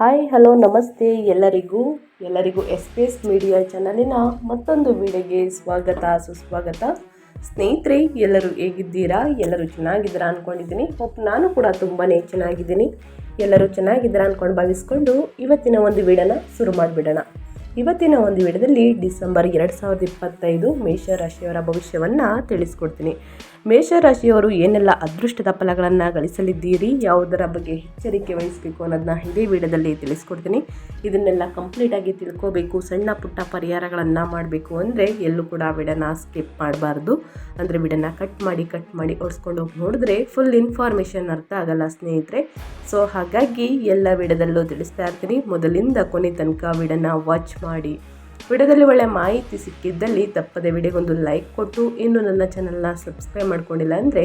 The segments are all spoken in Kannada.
ಹಾಯ್, ಹಲೋ, ನಮಸ್ತೆ ಎಲ್ಲರಿಗೂ. ಎಲ್ಲರಿಗೂ ಎಸ್ ಪಿ ಎಸ್ ಮೀಡಿಯಾ ಚಾನಲಿನ ಮತ್ತೊಂದು ವಿಡಿಯೋಗೆ ಸ್ವಾಗತ, ಸುಸ್ವಾಗತ. ಸ್ನೇಹಿತರೆ, ಎಲ್ಲರೂ ಹೇಗಿದ್ದೀರಾ? ಎಲ್ಲರೂ ಚೆನ್ನಾಗಿದ್ದೀರಾ ಅಂದ್ಕೊಂಡಿದ್ದೀನಿ ಹೋಪ್ ನಾನು ಕೂಡ ತುಂಬಾ ಚೆನ್ನಾಗಿದ್ದೀನಿ. ಎಲ್ಲರೂ ಚೆನ್ನಾಗಿದ್ದೀರಾ ಅಂದ್ಕೊಂಡು ಭಾವಿಸ್ಕೊಂಡು ಇವತ್ತಿನ ಒಂದು ವೀಡಿಯೋನ ಶುರು ಮಾಡಿಬಿಡೋಣ. ಇವತ್ತಿನ ಒಂದು ವಿಡದಲ್ಲಿ ಡಿಸೆಂಬರ್ ಎರಡು ಸಾವಿರದ ಇಪ್ಪತ್ತೈದು ಮೇಷರಾಶಿಯವರ ಭವಿಷ್ಯವನ್ನು ತಿಳಿಸ್ಕೊಡ್ತೀನಿ. ಮೇಷರಾಶಿಯವರು ಏನೆಲ್ಲ ಅದೃಷ್ಟದ ಫಲಗಳನ್ನು ಗಳಿಸಲಿದ್ದೀರಿ, ಯಾವುದರ ಬಗ್ಗೆ ಎಚ್ಚರಿಕೆ ವಹಿಸಬೇಕು ಅನ್ನೋದನ್ನ ಇದೇ ವಿಡಿಯೋದಲ್ಲಿ ತಿಳಿಸ್ಕೊಡ್ತೀನಿ. ಇದನ್ನೆಲ್ಲ ಕಂಪ್ಲೀಟಾಗಿ ತಿಳ್ಕೋಬೇಕು, ಸಣ್ಣ ಪುಟ್ಟ ಪರಿಹಾರಗಳನ್ನು ಮಾಡಬೇಕು ಅಂದರೆ ಎಲ್ಲೂ ಕೂಡ ವಿಡನ ಸ್ಕಿಪ್ ಮಾಡಬಾರ್ದು. ಅಂದರೆ ವಿಡನ ಕಟ್ ಮಾಡಿ ಕಟ್ ಮಾಡಿ ಓಡಿಸ್ಕೊಂಡು ಹೋಗಿ ನೋಡಿದ್ರೆ ಫುಲ್ ಇನ್ಫಾರ್ಮೇಷನ್ ಅರ್ಥ ಆಗಲ್ಲ ಸ್ನೇಹಿತರೆ. ಸೊ ಹಾಗಾಗಿ ಎಲ್ಲ ವಿಡದಲ್ಲೂ ತಿಳಿಸ್ತಾ ಇರ್ತೀನಿ. ಮೊದಲಿಂದ ಕೊನೆ ತನಕ ವಿಡನ ವಾಚ್ ಮಾಡಿ. ವಿಡಿಯೋದಲ್ಲಿ ಒಳ್ಳೆ ಮಾಹಿತಿ ಸಿಕ್ಕಿದ್ದಲ್ಲಿ ತಪ್ಪದೆ ವಿಡಿಯೋಗೊಂದು ಲೈಕ್ ಕೊಟ್ಟು ಇನ್ನು ನನ್ನ ಚಾನಲ್ನ ಸಬ್ಸ್ಕ್ರೈಬ್ ಮಾಡ್ಕೊಂಡಿಲ್ಲ ಅಂದರೆ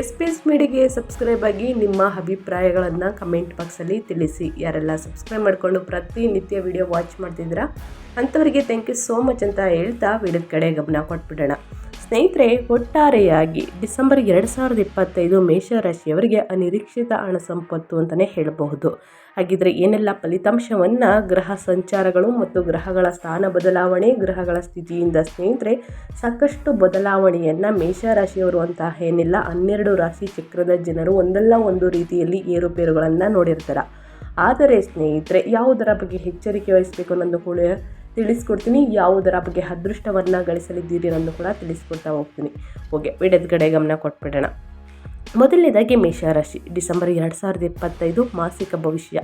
ಎಸ್ ಪಿ ಎಸ್ ಮೀಡಿಯಾಗೆ ಸಬ್ಸ್ಕ್ರೈಬ್ ಆಗಿ ನಿಮ್ಮ ಅಭಿಪ್ರಾಯಗಳನ್ನು ಕಮೆಂಟ್ ಬಾಕ್ಸಲ್ಲಿ ತಿಳಿಸಿ. ಯಾರೆಲ್ಲ ಸಬ್ಸ್ಕ್ರೈಬ್ ಮಾಡಿಕೊಂಡು ಪ್ರತಿನಿತ್ಯ ವಿಡಿಯೋ ವಾಚ್ ಮಾಡ್ತಿದ್ದೀರಾ? ಅಂಥವರಿಗೆ ಥ್ಯಾಂಕ್ ಯು ಸೋ ಮಚ್ ಅಂತ ಹೇಳ್ತಾ ವಿಡಿಯೋದ ಕಡೆ ಗಮನ ಕೊಟ್ಬಿಡೋಣ. ಸ್ನೇಹಿತರೆ, ಒಟ್ಟಾರೆಯಾಗಿ ಡಿಸೆಂಬರ್ ಎರಡು ಸಾವಿರದ ಇಪ್ಪತ್ತೈದು ಮೇಷರಾಶಿಯವರಿಗೆ ಅನಿರೀಕ್ಷಿತ ಹಣ ಸಂಪತ್ತು ಅಂತಲೇ ಹೇಳಬಹುದು. ಹಾಗಿದ್ರೆ ಏನೆಲ್ಲ ಫಲಿತಾಂಶವನ್ನು ಗ್ರಹ ಸಂಚಾರಗಳು ಮತ್ತು ಗ್ರಹಗಳ ಸ್ಥಾನ ಬದಲಾವಣೆ, ಗ್ರಹಗಳ ಸ್ಥಿತಿಯಿಂದ ಸ್ನೇಹಿತರೆ, ಸಾಕಷ್ಟು ಬದಲಾವಣೆಯನ್ನು ಮೇಷರಾಶಿಯವರು ಅಂತ ಏನಿಲ್ಲ, ಹನ್ನೆರಡು ರಾಶಿ ಚಕ್ರದ ಜನರು ಒಂದಲ್ಲ ಒಂದು ರೀತಿಯಲ್ಲಿ ಏರುಪೇರುಗಳನ್ನು ನೋಡಿರ್ತಾರೆ. ಆದರೆ ಸ್ನೇಹಿತರೆ, ಯಾವುದರ ಬಗ್ಗೆ ಎಚ್ಚರಿಕೆ ವಹಿಸಬೇಕು ಅನ್ನೋದು ಕೂಡ ತಿಳಿಸ್ಕೊಡ್ತೀನಿ. ಯಾವುದರ ಬಗ್ಗೆ ಅದೃಷ್ಟವನ್ನು ಗಳಿಸಲಿದ್ದೀರಿ ಅನ್ನೋದು ಕೂಡ ತಿಳಿಸ್ಕೊಡ್ತಾ ಹೋಗ್ತೀನಿ. ಓಕೆ, ವಿಡಿಯೋದ ಕಡೆ ಗಮನ ಕೊಟ್ಬಿಡೋಣ. ಮೊದಲನೇದಾಗಿ ಮೇಷರಾಶಿ, ಡಿಸೆಂಬರ್ ಎರಡು ಸಾವಿರದ ಇಪ್ಪತ್ತೈದು ಮಾಸಿಕ ಭವಿಷ್ಯ.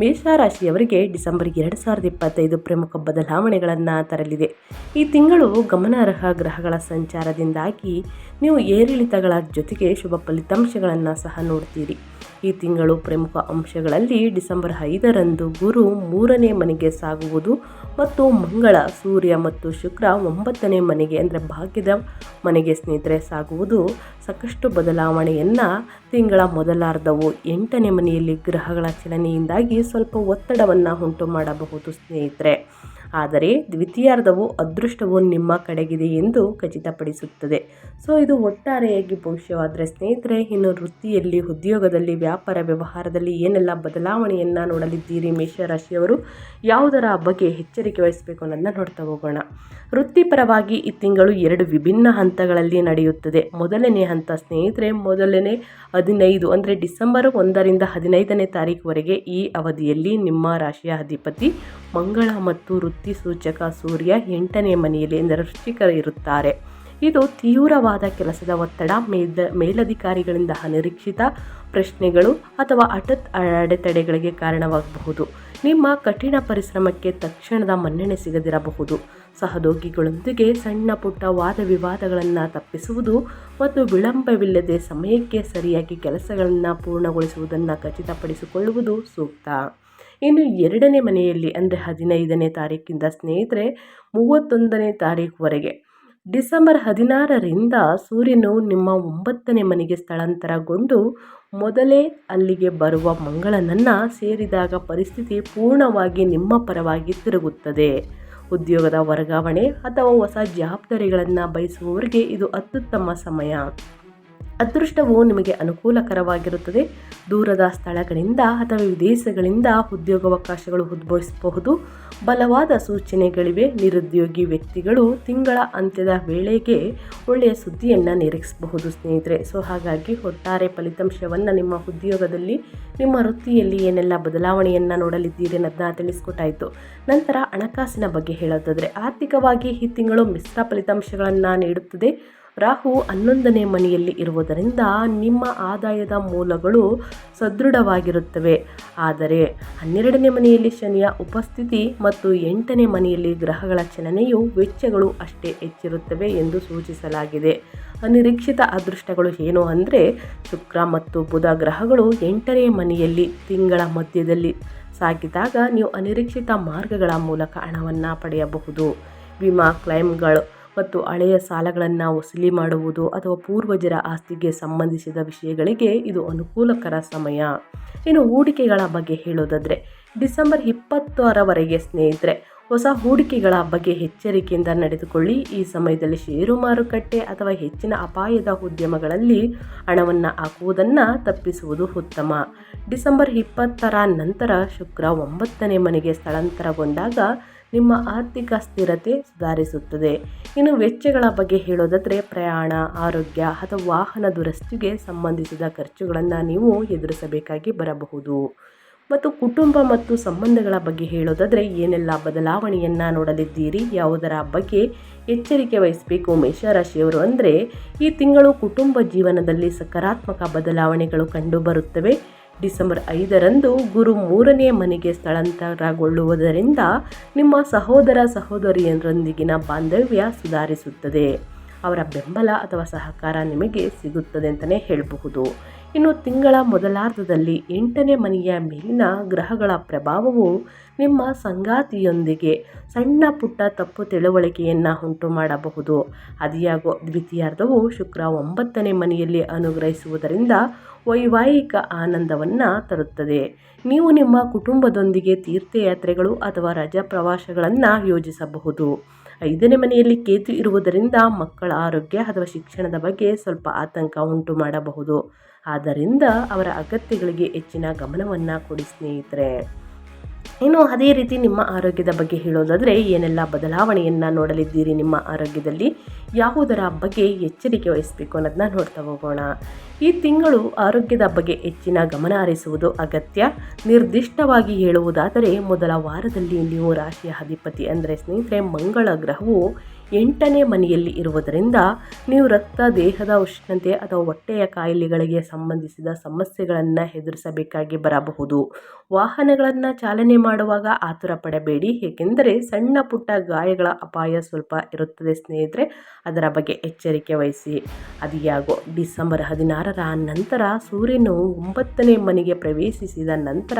ಮೇಷರಾಶಿಯವರಿಗೆ ಡಿಸೆಂಬರ್ ಎರಡು ಸಾವಿರದ ಇಪ್ಪತ್ತೈದು ಪ್ರಮುಖ ಬದಲಾವಣೆಗಳನ್ನು ತರಲಿದೆ. ಈ ತಿಂಗಳು ಗಮನಾರ್ಹ ಗ್ರಹಗಳ ಸಂಚಾರದಿಂದಾಗಿ ನೀವು ಏರಿಳಿತಗಳ ಜೊತೆಗೆ ಶುಭ ಫಲಿತಾಂಶಗಳನ್ನು ಸಹ ನೋಡ್ತೀರಿ. ಈ ತಿಂಗಳು ಪ್ರಮುಖ ಅಂಶಗಳಲ್ಲಿ ಡಿಸೆಂಬರ್ ಐದರಂದು ಗುರು ಮೂರನೇ ಮನೆಗೆ ಸಾಗುವುದು ಮತ್ತು ಮಂಗಳ, ಸೂರ್ಯ ಮತ್ತು ಶುಕ್ರ ಒಂಬತ್ತನೇ ಮನೆಗೆ ಅಂದರೆ ಭಾಗ್ಯದ ಮನೆಗೆ ಸ್ನೇಹಿತರೆ ಸಾಗುವುದು. ಸಾಕಷ್ಟು ಬದಲಾವಣೆಯನ್ನು ತಿಂಗಳ ಮೊದಲಾರ್ಧವು ಎಂಟನೇ ಮನೆಯಲ್ಲಿ ಗ್ರಹಗಳ ಚಲನೆಯಿಂದಾಗಿ ಸ್ವಲ್ಪ ಒತ್ತಡವನ್ನು ಉಂಟು ಮಾಡಬಹುದು ಸ್ನೇಹಿತರೆ. ಆದರೆ ದ್ವಿತೀಯಾರ್ಧವು ಅದೃಷ್ಟವು ನಿಮ್ಮ ಕಡೆಗಿದೆ ಎಂದು ಖಚಿತಪಡಿಸುತ್ತದೆ. ಸೊ, ಇದು ಒಟ್ಟಾರೆಯಾಗಿ ಭವಿಷ್ಯವಾದರೆ ಸ್ನೇಹಿತರೆ, ಇನ್ನು ವೃತ್ತಿಯಲ್ಲಿ, ಉದ್ಯೋಗದಲ್ಲಿ, ವ್ಯಾಪಾರ ವ್ಯವಹಾರದಲ್ಲಿ ಏನೆಲ್ಲ ಬದಲಾವಣೆಯನ್ನು ನೋಡಲಿದ್ದೀರಿ ಮೇಷರಾಶಿಯವರು? ಯಾವುದರ ಬಗ್ಗೆ ಎಚ್ಚರಿಕೆ ವಹಿಸಬೇಕು ಅನ್ನೋದನ್ನ ನೋಡ್ತಾ ಹೋಗೋಣ. ವೃತ್ತಿಪರವಾಗಿ ಈ ತಿಂಗಳು ಎರಡು ವಿಭಿನ್ನ ಹಂತಗಳಲ್ಲಿ ನಡೆಯುತ್ತದೆ. ಮೊದಲನೇ ಹಂತ ಸ್ನೇಹಿತರೆ, ಮೊದಲನೇ ಹದಿನೈದು, ಅಂದರೆ ಡಿಸೆಂಬರ್ ಒಂದರಿಂದ ಹದಿನೈದನೇ ತಾರೀಕುವರೆಗೆ ಈ ಅವಧಿಯಲ್ಲಿ ನಿಮ್ಮ ರಾಶಿಯ ಅಧಿಪತಿ ಮಂಗಳ ಮತ್ತು ವೃತ್ತಿ ಸೂಚಕ ಸೂರ್ಯ ಎಂಟನೇ ಮನೆಯಲ್ಲಿ ಎಂದರೆ ಇರುತ್ತಾರೆ. ಇದು ತೀವ್ರವಾದ ಕೆಲಸದ ಒತ್ತಡ, ಮೇದ, ಮೇಲಧಿಕಾರಿಗಳಿಂದ ಅನಿರೀಕ್ಷಿತ ಪ್ರಶ್ನೆಗಳು ಅಥವಾ ಅಟತ್ ಅಡೆತಡೆಗಳಿಗೆ ಕಾರಣವಾಗಬಹುದು. ನಿಮ್ಮ ಕಠಿಣ ಪರಿಶ್ರಮಕ್ಕೆ ತಕ್ಷಣದ ಮನ್ನಣೆ ಸಿಗದಿರಬಹುದು. ಸಹೋದ್ಯೋಗಿಗಳೊಂದಿಗೆ ಸಣ್ಣ ಪುಟ್ಟ ವಾದ ವಿವಾದಗಳನ್ನು ತಪ್ಪಿಸುವುದು ಮತ್ತು ವಿಳಂಬವಿಲ್ಲದೆ ಸಮಯಕ್ಕೆ ಸರಿಯಾಗಿ ಕೆಲಸಗಳನ್ನು ಪೂರ್ಣಗೊಳಿಸುವುದನ್ನು ಖಚಿತಪಡಿಸಿಕೊಳ್ಳುವುದು ಸೂಕ್ತ. ಇನ್ನು ಎರಡನೇ ಮನೆಯಲ್ಲಿ, ಅಂದರೆ ಹದಿನೈದನೇ ತಾರೀಕಿಂದ ಸ್ನೇಹಿತರೆ, ಮೂವತ್ತೊಂದನೇ ತಾರೀಕುವರೆಗೆ. ಡಿಸೆಂಬರ್ ಹದಿನಾರರಿಂದ ಸೂರ್ಯನು ನಿಮ್ಮ ಒಂಬತ್ತನೇ ಮನೆಗೆ ಸ್ಥಳಾಂತರಗೊಂಡು ಮೊದಲೇ ಅಲ್ಲಿಗೆ ಬರುವ ಮಂಗಳನನ್ನು ಸೇರಿದಾಗ ಪರಿಸ್ಥಿತಿ ಪೂರ್ಣವಾಗಿ ನಿಮ್ಮ ಪರವಾಗಿ ತಿರುಗುತ್ತದೆ. ಉದ್ಯೋಗದ ವರ್ಗಾವಣೆ ಅಥವಾ ಹೊಸ ಜವಾಬ್ದಾರಿಗಳನ್ನು ಬಯಸುವವರಿಗೆ ಇದು ಅತ್ಯುತ್ತಮ ಸಮಯ. ಅದೃಷ್ಟವು ನಿಮಗೆ ಅನುಕೂಲಕರವಾಗಿರುತ್ತದೆ. ದೂರದ ಸ್ಥಳಗಳಿಂದ ಅಥವಾ ವಿದೇಶಗಳಿಂದ ಉದ್ಯೋಗಾವಕಾಶಗಳು ಉದ್ಭವಿಸಬಹುದು. ಬಲವಾದ ಸೂಚನೆಗಳಿವೆ. ನಿರುದ್ಯೋಗಿ ವ್ಯಕ್ತಿಗಳು ತಿಂಗಳ ಅಂತ್ಯದ ವೇಳೆಗೆ ಒಳ್ಳೆಯ ಸುದ್ದಿಯನ್ನು ನಿರೀಕ್ಷಿಸಬಹುದು ಸ್ನೇಹಿತರೆ. ಸೊ, ಹಾಗಾಗಿ ಒಟ್ಟಾರೆ ಫಲಿತಾಂಶವನ್ನು ನಿಮ್ಮ ಉದ್ಯೋಗದಲ್ಲಿ, ನಿಮ್ಮ ವೃತ್ತಿಯಲ್ಲಿ ಏನೆಲ್ಲ ಬದಲಾವಣೆಯನ್ನು ನೋಡಲಿದ್ದೀರಿ ಅನ್ನೋದನ್ನ ತಿಳಿಸ್ಕೊಟ್ಟಾಯಿತು. ನಂತರ ಹಣಕಾಸಿನ ಬಗ್ಗೆ ಹೇಳೋದಾದರೆ ಆರ್ಥಿಕವಾಗಿ ಈ ತಿಂಗಳು ಮಿಶ್ರ ಫಲಿತಾಂಶಗಳನ್ನು ನೀಡುತ್ತದೆ. ರಾಹು ಹನ್ನೊಂದನೇ ಮನೆಯಲ್ಲಿ ಇರುವುದರಿಂದ ನಿಮ್ಮ ಆದಾಯದ ಮೂಲಗಳು ಸದೃಢವಾಗಿರುತ್ತವೆ. ಆದರೆ ಹನ್ನೆರಡನೇ ಮನೆಯಲ್ಲಿ ಶನಿಯ ಉಪಸ್ಥಿತಿ ಮತ್ತು ಎಂಟನೇ ಮನೆಯಲ್ಲಿ ಗ್ರಹಗಳ ಚಲನೆಯು ವೆಚ್ಚಗಳು ಅಷ್ಟೇ ಹೆಚ್ಚಿರುತ್ತವೆ ಎಂದು ಸೂಚಿಸಲಾಗಿದೆ. ಅನಿರೀಕ್ಷಿತ ಅದೃಷ್ಟಗಳು ಏನು ಅಂದರೆ ಶುಕ್ರ ಮತ್ತು ಬುಧ ಗ್ರಹಗಳು ಎಂಟನೇ ಮನೆಯಲ್ಲಿ ತಿಂಗಳ ಮಧ್ಯದಲ್ಲಿ ಸಾಗಿದಾಗ ನೀವು ಅನಿರೀಕ್ಷಿತ ಮಾರ್ಗಗಳ ಮೂಲಕ ಹಣವನ್ನು ಪಡೆಯಬಹುದು. ವಿಮಾ ಕ್ಲೈಮ್ಗಳು ಮತ್ತು ಹಳೆಯ ಸಾಲಗಳನ್ನು ವಸೂಲಿ ಮಾಡುವುದು ಅಥವಾ ಪೂರ್ವಜರ ಆಸ್ತಿಗೆ ಸಂಬಂಧಿಸಿದ ವಿಷಯಗಳಿಗೆ ಇದು ಅನುಕೂಲಕರ ಸಮಯ. ಇನ್ನು ಹೂಡಿಕೆಗಳ ಬಗ್ಗೆ ಹೇಳೋದಾದರೆ, ಡಿಸೆಂಬರ್ ಇಪ್ಪತ್ತರವರೆಗೆ ಸ್ನೇಹಿತರೆ, ಹೊಸ ಹೂಡಿಕೆಗಳ ಬಗ್ಗೆ ಎಚ್ಚರಿಕೆಯಿಂದ ನಡೆದುಕೊಳ್ಳಿ. ಈ ಸಮಯದಲ್ಲಿ ಷೇರು ಮಾರುಕಟ್ಟೆ ಅಥವಾ ಹೆಚ್ಚಿನ ಅಪಾಯದ ಉದ್ಯಮಗಳಲ್ಲಿ ಹಣವನ್ನು ಹಾಕುವುದನ್ನು ತಪ್ಪಿಸುವುದು ಉತ್ತಮ. ಡಿಸೆಂಬರ್ ಇಪ್ಪತ್ತರ ನಂತರ ಶುಕ್ರ ಒಂಬತ್ತನೇ ಮನೆಗೆ ಸ್ಥಳಾಂತರಗೊಂಡಾಗ ನಿಮ್ಮ ಆರ್ಥಿಕ ಸ್ಥಿರತೆ ಸುಧಾರಿಸುತ್ತದೆ. ಇನ್ನು ವೆಚ್ಚಗಳ ಬಗ್ಗೆ ಹೇಳೋದಾದರೆ ಪ್ರಯಾಣ, ಆರೋಗ್ಯ ಅಥವಾ ವಾಹನ ದುರಸ್ತಿಗೆ ಸಂಬಂಧಿಸಿದ ಖರ್ಚುಗಳನ್ನು ನೀವು ಎದುರಿಸಬೇಕಾಗಿ ಬರಬಹುದು. ಮತ್ತು ಕುಟುಂಬ ಮತ್ತು ಸಂಬಂಧಗಳ ಬಗ್ಗೆ ಹೇಳೋದಾದರೆ ಏನೆಲ್ಲ ಬದಲಾವಣೆಯನ್ನು ನೋಡಲಿದ್ದೀರಿ, ಯಾವುದರ ಬಗ್ಗೆ ಎಚ್ಚರಿಕೆ ವಹಿಸಬೇಕು ಮೇಷರಾಶಿಯವರು ಅಂದರೆ ಈ ತಿಂಗಳು ಕುಟುಂಬ ಜೀವನದಲ್ಲಿ ಸಕಾರಾತ್ಮಕ ಬದಲಾವಣೆಗಳು ಕಂಡುಬರುತ್ತವೆ ಡಿಸೆಂಬರ್ ಐದರಂದು ಗುರು ಮೂರನೇ ಮನೆಗೆ ಸ್ಥಳಾಂತರಗೊಳ್ಳುವುದರಿಂದ ನಿಮ್ಮ ಸಹೋದರ ಸಹೋದರಿಯರೊಂದಿಗಿನ ಬಾಂಧವ್ಯ ಸುಧಾರಿಸುತ್ತದೆ. ಅವರ ಬೆಂಬಲ ಅಥವಾ ಸಹಕಾರ ನಿಮಗೆ ಸಿಗುತ್ತದೆ ಅಂತಲೇ ಹೇಳಬಹುದು. ಇನ್ನು ತಿಂಗಳ ಮೊದಲಾರ್ಧದಲ್ಲಿ ಎಂಟನೇ ಮನೆಯ ಮೇಲಿನ ಗ್ರಹಗಳ ಪ್ರಭಾವವು ನಿಮ್ಮ ಸಂಗಾತಿಯೊಂದಿಗೆ ಸಣ್ಣ ಪುಟ್ಟ ತಪ್ಪು ತಿಳುವಳಿಕೆಯನ್ನು ಉಂಟು ಮಾಡಬಹುದು. ಅದಿಯಾಗೋ ದ್ವಿತೀಯಾರ್ಧವು ಶುಕ್ರ ಒಂಬತ್ತನೇ ಮನೆಯಲ್ಲಿ ಅನುಗ್ರಹಿಸುವುದರಿಂದ ವೈವಾಹಿಕ ಆನಂದವನ್ನು ತರುತ್ತದೆ. ನೀವು ನಿಮ್ಮ ಕುಟುಂಬದೊಂದಿಗೆ ತೀರ್ಥಯಾತ್ರೆಗಳು ಅಥವಾ ರಜಾ ಪ್ರವಾಸಗಳನ್ನು ಯೋಜಿಸಬಹುದು. ಐದನೇ ಮನೆಯಲ್ಲಿ ಕೇತು ಇರುವುದರಿಂದ ಮಕ್ಕಳ ಆರೋಗ್ಯ ಅಥವಾ ಶಿಕ್ಷಣದ ಬಗ್ಗೆ ಸ್ವಲ್ಪ ಆತಂಕ ಉಂಟು ಮಾಡಬಹುದು. ಆದ್ದರಿಂದ ಅವರ ಅಗತ್ಯಗಳಿಗೆ ಹೆಚ್ಚಿನ ಗಮನವನ್ನು ಕೊಡಿ ಸ್ನೇಹಿತರೆ. ಇನ್ನು ಅದೇ ರೀತಿ ನಿಮ್ಮ ಆರೋಗ್ಯದ ಬಗ್ಗೆ ಹೇಳೋದಾದರೆ ಏನೆಲ್ಲ ಬದಲಾವಣೆಯನ್ನು ನೋಡಲಿದ್ದೀರಿ ನಿಮ್ಮ ಆರೋಗ್ಯದಲ್ಲಿ? ಯಾವುದರ ಬಗ್ಗೆ ಎಚ್ಚರಿಕೆ ವಹಿಸಬೇಕು ಅನ್ನೋದನ್ನ ನೋಡ್ತಾ ಹೋಗೋಣ. ಈ ತಿಂಗಳು ಆರೋಗ್ಯದ ಬಗ್ಗೆ ಹೆಚ್ಚಿನ ಗಮನ ಹರಿಸುವುದು ಅಗತ್ಯ. ನಿರ್ದಿಷ್ಟವಾಗಿ ಹೇಳುವುದಾದರೆ, ಮೊದಲ ವಾರದಲ್ಲಿ ನೀವು ರಾಶಿಯ ಅಧಿಪತಿ ಅಂದರೆ ಸ್ನೇಹಿತರೆ, ಮಂಗಳ ಗ್ರಹವು ಎಂಟನೇ ಮನೆಯಲ್ಲಿ ಇರುವುದರಿಂದ ನೀವು ರಕ್ತ, ದೇಹದ ಉಷ್ಣತೆ ಅಥವಾ ಹೊಟ್ಟೆಯ ಕಾಯಿಲೆಗಳಿಗೆ ಸಂಬಂಧಿಸಿದ ಸಮಸ್ಯೆಗಳನ್ನು ಎದುರಿಸಬೇಕಾಗಿ ಬರಬಹುದು. ವಾಹನಗಳನ್ನು ಚಾಲನೆ ಮಾಡುವಾಗ ಆತುರ ಪಡಬೇಡಿ. ಏಕೆಂದರೆ ಸಣ್ಣ ಪುಟ್ಟ ಗಾಯಗಳ ಅಪಾಯ ಸ್ವಲ್ಪ ಇರುತ್ತದೆ ಸ್ನೇಹಿತರೆ. ಅದರ ಬಗ್ಗೆ ಎಚ್ಚರಿಕೆ ವಹಿಸಿ. ಅದಿಯಾಗೋ ಡಿಸೆಂಬರ್ ಹದಿನಾರರ ನಂತರ ಸೂರ್ಯನು ಒಂಬತ್ತನೇ ಮನೆಗೆ ಪ್ರವೇಶಿಸಿದ ನಂತರ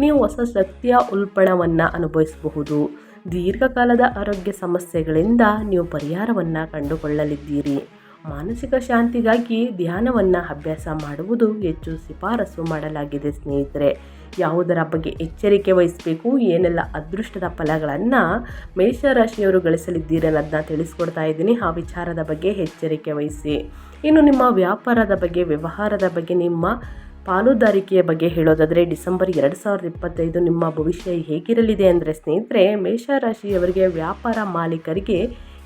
ನೀವು ಹೊಸ ಶಕ್ತಿಯ ಉಲ್ಪಣವನ್ನು ಅನುಭವಿಸಬಹುದು. ದೀರ್ಘಕಾಲದ ಆರೋಗ್ಯ ಸಮಸ್ಯೆಗಳಿಂದ ನೀವು ಪರಿಹಾರವನ್ನು ಕಂಡುಕೊಳ್ಳಲಿದ್ದೀರಿ. ಮಾನಸಿಕ ಶಾಂತಿಗಾಗಿ ಧ್ಯಾನವನ್ನು ಅಭ್ಯಾಸ ಮಾಡುವುದು ಹೆಚ್ಚು ಶಿಫಾರಸು ಮಾಡಲಾಗಿದೆ ಸ್ನೇಹಿತರೆ. ಯಾವುದರ ಬಗ್ಗೆ ಎಚ್ಚರಿಕೆ ವಹಿಸಬೇಕು, ಏನೆಲ್ಲ ಅದೃಷ್ಟದ ಫಲಗಳನ್ನು ಮೇಷರಾಶಿಯವರು ಗಳಿಸಲಿದ್ದೀರಿ ಅನ್ನೋದನ್ನ ತಿಳಿಸ್ಕೊಡ್ತಾ ಇದ್ದೀನಿ. ಆ ವಿಚಾರದ ಬಗ್ಗೆ ಎಚ್ಚರಿಕೆ ವಹಿಸಿ. ಇನ್ನು ನಿಮ್ಮ ವ್ಯಾಪಾರದ ಬಗ್ಗೆ, ವ್ಯವಹಾರದ ಬಗ್ಗೆ ನಿಮ್ಮ ಪಾಲುದಾರಿಕೆಯ ಬಗ್ಗೆ ಹೇಳೋದಾದರೆ ಡಿಸೆಂಬರ್ ಎರಡು ಸಾವಿರದ ಇಪ್ಪತ್ತೈದು ನಿಮ್ಮ ಭವಿಷ್ಯ ಹೇಗಿರಲಿದೆ ಅಂದರೆ ಸ್ನೇಹಿತರೆ ಮೇಷರಾಶಿಯವರಿಗೆ ವ್ಯಾಪಾರ ಮಾಲೀಕರಿಗೆ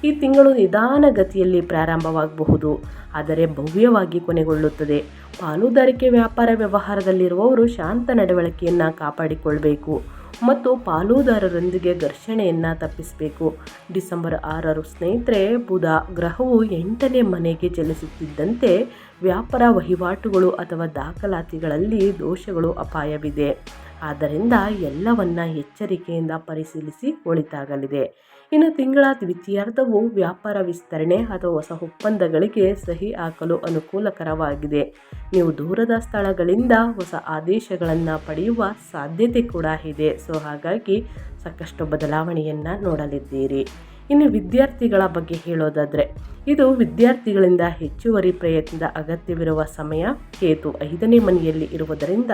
ಈ ತಿಂಗಳು ನಿಧಾನಗತಿಯಲ್ಲಿ ಪ್ರಾರಂಭವಾಗಬಹುದು. ಆದರೆ ಭವ್ಯವಾಗಿ ಕೊನೆಗೊಳ್ಳುತ್ತದೆ. ಪಾಲುದಾರಿಕೆ ವ್ಯಾಪಾರ ವ್ಯವಹಾರದಲ್ಲಿರುವವರು ಶಾಂತ ನಡವಳಿಕೆಯನ್ನು ಕಾಪಾಡಿಕೊಳ್ಬೇಕು. ಮತ್ತು ಪಾಲುದಾರರೊಂದಿಗೆ ಘರ್ಷಣೆಯನ್ನು ತಪ್ಪಿಸಬೇಕು. ಡಿಸೆಂಬರ್ ಆರರು ಸ್ನೇಹಿತರೆ, ಬುಧ ಗ್ರಹವು ಎಂಟನೇ ಮನೆಗೆ ಚಲಿಸುತ್ತಿದ್ದಂತೆ ವ್ಯಾಪಾರ ವಹಿವಾಟುಗಳು ಅಥವಾ ದಾಖಲಾತಿಗಳಲ್ಲಿ ದೋಷಗಳು ಅಪಾಯವಿದೆ. ಆದ್ದರಿಂದ ಎಲ್ಲವನ್ನ ಎಚ್ಚರಿಕೆಯಿಂದ ಪರಿಶೀಲಿಸಿ ಒಳಿತಾಗಲಿದೆ. ಇನ್ನು ತಿಂಗಳ ದ್ವಿತೀಯಾರ್ಧವು ವ್ಯಾಪಾರ ವಿಸ್ತರಣೆ ಅಥವಾ ಹೊಸ ಒಪ್ಪಂದಗಳಿಗೆ ಸಹಿ ಹಾಕಲು ಅನುಕೂಲಕರವಾಗಿದೆ. ನೀವು ದೂರದ ಸ್ಥಳಗಳಿಂದ ಹೊಸ ಆದೇಶಗಳನ್ನು ಪಡೆಯುವ ಸಾಧ್ಯತೆ ಕೂಡ ಇದೆ. ಸೊ ಹಾಗಾಗಿ ಸಾಕಷ್ಟು ಬದಲಾವಣೆಯನ್ನು ನೋಡಲಿದ್ದೀರಿ. ಇನ್ನು ವಿದ್ಯಾರ್ಥಿಗಳ ಬಗ್ಗೆ ಹೇಳೋದಾದರೆ, ಇದು ವಿದ್ಯಾರ್ಥಿಗಳಿಂದ ಹೆಚ್ಚುವರಿ ಪ್ರಯತ್ನದ ಅಗತ್ಯವಿರುವ ಸಮಯ, ಕೇತು ಐದನೇ ಮನೆಯಲ್ಲಿ ಇರುವುದರಿಂದ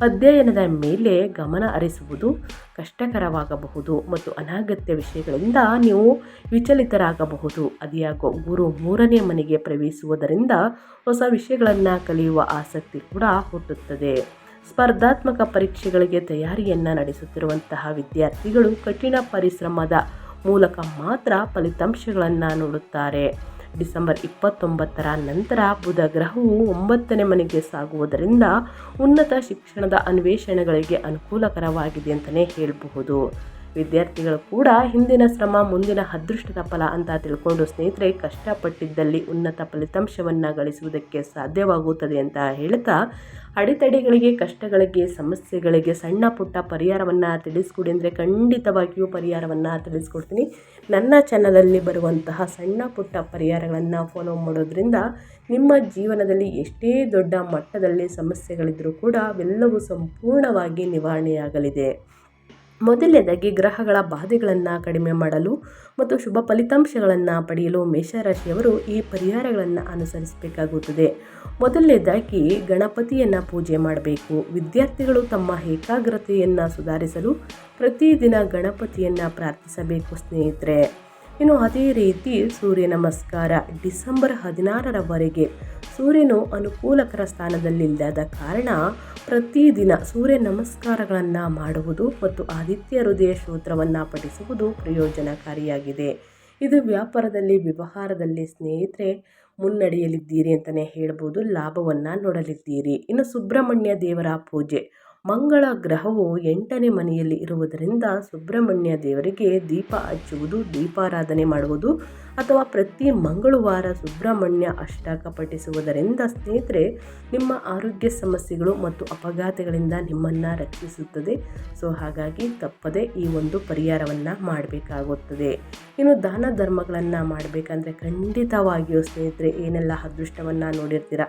ಅಧ್ಯಯನದ ಮೇಲೆ ಗಮನ ಹರಿಸುವುದು ಕಷ್ಟಕರವಾಗಬಹುದು ಮತ್ತು ಅನಾಗತ್ಯ ವಿಷಯಗಳಿಂದ ನೀವು ವಿಚಲಿತರಾಗಬಹುದು. ಅದಿಯಾಗೋ ಗುರು ಮೂರನೇ ಮನೆಗೆ ಪ್ರವೇಶಿಸುವುದರಿಂದ ಹೊಸ ವಿಷಯಗಳನ್ನು ಕಲಿಯುವ ಆಸಕ್ತಿ ಕೂಡ ಹುಟ್ಟುತ್ತದೆ. ಸ್ಪರ್ಧಾತ್ಮಕ ಪರೀಕ್ಷೆಗಳಿಗೆ ತಯಾರಿಯನ್ನು ನಡೆಸುತ್ತಿರುವಂತಹ ವಿದ್ಯಾರ್ಥಿಗಳು ಕಠಿಣ ಪರಿಶ್ರಮದ ಮೂಲಕ ಮಾತ್ರ ಫಲಿತಾಂಶಗಳನ್ನು ನೋಡುತ್ತಾರೆ. ಡಿಸೆಂಬರ್ ಇಪ್ಪತ್ತೊಂಬತ್ತರ ನಂತರ ಬುಧ ಗ್ರಹವು ಒಂಬತ್ತನೇ ಮನೆಗೆ ಸಾಗುವುದರಿಂದ ಉನ್ನತ ಶಿಕ್ಷಣದ ಅನ್ವೇಷಣೆಗಳಿಗೆ ಅನುಕೂಲಕರವಾಗಿದೆ ಅಂತಲೇ ಹೇಳಬಹುದು. ವಿದ್ಯಾರ್ಥಿಗಳು ಕೂಡ ಹಿಂದಿನ ಶ್ರಮ, ಮುಂದಿನ ಅದೃಷ್ಟದ ಫಲ ಅಂತ ತಿಳ್ಕೊಂಡು ಸ್ನೇಹಿತರೆ ಕಷ್ಟಪಟ್ಟಿದ್ದಲ್ಲಿ ಉನ್ನತ ಫಲಿತಾಂಶವನ್ನು ಗಳಿಸುವುದಕ್ಕೆ ಸಾಧ್ಯವಾಗುತ್ತದೆ ಅಂತ ಹೇಳ್ತಾ ಅಡೆತಡೆಗಳಿಗೆ, ಕಷ್ಟಗಳಿಗೆ, ಸಮಸ್ಯೆಗಳಿಗೆ ಸಣ್ಣ ಪುಟ್ಟ ಪರಿಹಾರವನ್ನು ತಿಳಿಸ್ಕೊಡಿ ಅಂದರೆ ಖಂಡಿತವಾಗಿಯೂ ಪರಿಹಾರವನ್ನು ತಿಳಿಸ್ಕೊಡ್ತೀನಿ. ನನ್ನ ಚಾನಲಲ್ಲಿ ಬರುವಂತಹ ಸಣ್ಣ ಪುಟ್ಟ ಪರಿಹಾರಗಳನ್ನು ಫಾಲೋ ಮಾಡೋದ್ರಿಂದ ನಿಮ್ಮ ಜೀವನದಲ್ಲಿ ಎಷ್ಟೇ ದೊಡ್ಡ ಮಟ್ಟದಲ್ಲಿ ಸಮಸ್ಯೆಗಳಿದ್ದರೂ ಕೂಡ ಅವೆಲ್ಲವೂ ಸಂಪೂರ್ಣವಾಗಿ ನಿವಾರಣೆಯಾಗಲಿದೆ. ಮೊದಲನೇದಾಗಿ ಗ್ರಹಗಳ ಬಾಧೆಗಳನ್ನು ಕಡಿಮೆ ಮಾಡಲು ಮತ್ತು ಶುಭ ಫಲಿತಾಂಶಗಳನ್ನು ಪಡೆಯಲು ಮೇಷರಾಶಿಯವರು ಈ ಪರಿಹಾರಗಳನ್ನು ಅನುಸರಿಸಬೇಕಾಗುತ್ತದೆ. ಮೊದಲನೇದಾಗಿ ಗಣಪತಿಯನ್ನು ಪೂಜೆ ಮಾಡಬೇಕು. ವಿದ್ಯಾರ್ಥಿಗಳು ತಮ್ಮ ಏಕಾಗ್ರತೆಯನ್ನು ಸುಧಾರಿಸಲು ಪ್ರತಿದಿನ ಗಣಪತಿಯನ್ನು ಪ್ರಾರ್ಥಿಸಬೇಕು ಸ್ನೇಹಿತರೆ. ಇನ್ನು ಅದೇ ರೀತಿ ಸೂರ್ಯ ನಮಸ್ಕಾರ, ಡಿಸೆಂಬರ್ ಹದಿನಾರರವರೆಗೆ ಸೂರ್ಯನು ಅನುಕೂಲಕರ ಸ್ಥಾನದಲ್ಲಿಲ್ಲದ ಕಾರಣ ಪ್ರತಿದಿನ ಸೂರ್ಯ ನಮಸ್ಕಾರಗಳನ್ನು ಮಾಡುವುದು ಮತ್ತು ಆದಿತ್ಯ ಹೃದಯ ಶ್ರೋತ್ರವನ್ನು ಪಠಿಸುವುದು ಪ್ರಯೋಜನಕಾರಿಯಾಗಿದೆ. ಇದು ವ್ಯಾಪಾರದಲ್ಲಿ, ವ್ಯವಹಾರದಲ್ಲಿ ಸ್ನೇಹಿತರೆ ಮುನ್ನಡೆಯಲಿದ್ದೀರಿ ಅಂತಲೇ ಹೇಳ್ಬೋದು, ಲಾಭವನ್ನು ನೋಡಲಿದ್ದೀರಿ. ಇನ್ನು ಸುಬ್ರಹ್ಮಣ್ಯ ದೇವರ ಪೂಜೆ. ಮಂಗಳ ಗ್ರಹವು ಎಂಟನೇ ಮನೆಯಲ್ಲಿ ಇರುವುದರಿಂದ ಸುಬ್ರಹ್ಮಣ್ಯ ದೇವರಿಗೆ ದೀಪ ಹಚ್ಚುವುದು ದೀಪಾರಾಧನೆ ಮಾಡುವುದು ಅಥವಾ ಪ್ರತಿ ಮಂಗಳವಾರ ಸುಬ್ರಹ್ಮಣ್ಯ ಅಷ್ಟಾಕ ಪಠಿಸುವುದರಿಂದ ಸ್ನೇಹಿತರೆ, ನಿಮ್ಮ ಆರೋಗ್ಯ ಸಮಸ್ಯೆಗಳು ಮತ್ತು ಅಪಘಾತಗಳಿಂದ ನಿಮ್ಮನ್ನು ರಕ್ಷಿಸುತ್ತದೆ. ಸೊ, ಹಾಗಾಗಿ ತಪ್ಪದೆ ಈ ಒಂದು ಪರಿಹಾರವನ್ನು ಮಾಡಬೇಕಾಗುತ್ತದೆ. ಇನ್ನು ದಾನ ಧರ್ಮಗಳನ್ನು ಮಾಡಬೇಕಂದ್ರೆ ಖಂಡಿತವಾಗಿಯೂ ಸ್ನೇಹಿತರೆ, ಏನೆಲ್ಲ ಅದೃಷ್ಟವನ್ನು ನೋಡಿರ್ತೀರ?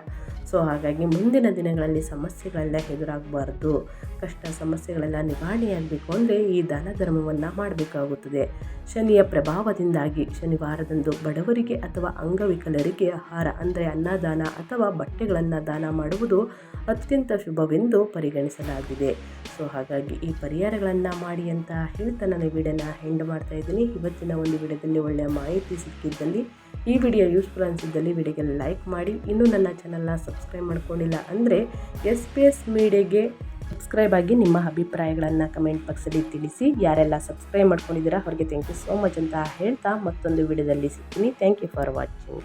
ಸೊ, ಹಾಗಾಗಿ ಮುಂದಿನ ದಿನಗಳಲ್ಲಿ ಸಮಸ್ಯೆಗಳೆಲ್ಲ ಎದುರಾಗಬಾರ್ದು. ಕಷ್ಟ ಸಮಸ್ಯೆಗಳೆಲ್ಲ ನಿವಾರಣೆಯಾಗಬೇಕು ಅಂದರೆ ಈ ದಾನ ಧರ್ಮವನ್ನು ಮಾಡಬೇಕಾಗುತ್ತದೆ. ಶನಿಯ ಪ್ರಭಾವದಿಂದಾಗಿ ಶನಿವಾರದಂದು ಬಡವರಿಗೆ ಅಥವಾ ಅಂಗವಿಕಲರಿಗೆ ಆಹಾರ ಅಂದರೆ ಅನ್ನದಾನ ಅಥವಾ ಬಟ್ಟೆಗಳನ್ನು ದಾನ ಮಾಡುವುದು ಅತ್ಯಂತ ಶುಭವೆಂದು ಪರಿಗಣಿಸಲಾಗಿದೆ. ಸೊ, ಹಾಗಾಗಿ ಈ ಪರಿಹಾರಗಳನ್ನು ಮಾಡಿ ಅಂತ ಹೇಳ್ತಾ ನಾನು ವಿಡಿಯೋನ ಹೆಂಡ್ ಮಾಡ್ತಾ ಇದ್ದೀನಿ. ಇವತ್ತಿನ ಒಂದು ವಿಡಿಯೋದಲ್ಲಿ ಒಳ್ಳೆಯ ಮಾಹಿತಿ ಸಿಕ್ಕಿದ್ದಲ್ಲಿ ಈ ವಿಡಿಯೋ ಯೂಸ್ಫುಲ್ ಅನಿಸಿದ್ದಲ್ಲಿ ವಿಡಿಯೋಗೆ ಲೈಕ್ ಮಾಡಿ. ಇನ್ನೂ ನನ್ನ ಚಾನಲ್ನ ಸಬ್ಸ್ಕ್ರೈಬ್ ಮಾಡ್ಕೊಂಡಿಲ್ಲ ಅಂದರೆ ಎಸ್ ಪಿ ಎಸ್ ಮೀಡಿಯಾಗೆ ಸಬ್ಸ್ಕ್ರೈಬ್ ಆಗಿ ನಿಮ್ಮ ಅಭಿಪ್ರಾಯಗಳನ್ನು ಕಮೆಂಟ್ ಬಾಕ್ಸಲ್ಲಿ ತಿಳಿಸಿ. ಯಾರೆಲ್ಲ ಸಬ್ಸ್ಕ್ರೈಬ್ ಮಾಡ್ಕೊಂಡಿದ್ದೀರಾ, ಅವ್ರಿಗೆ ಥ್ಯಾಂಕ್ ಯು ಸೋ ಮಚ್ ಅಂತ ಹೇಳ್ತಾ ಮತ್ತೊಂದು ವಿಡಿಯೋದಲ್ಲಿ ಸಿಗ್ತೀನಿ. Thank you for watching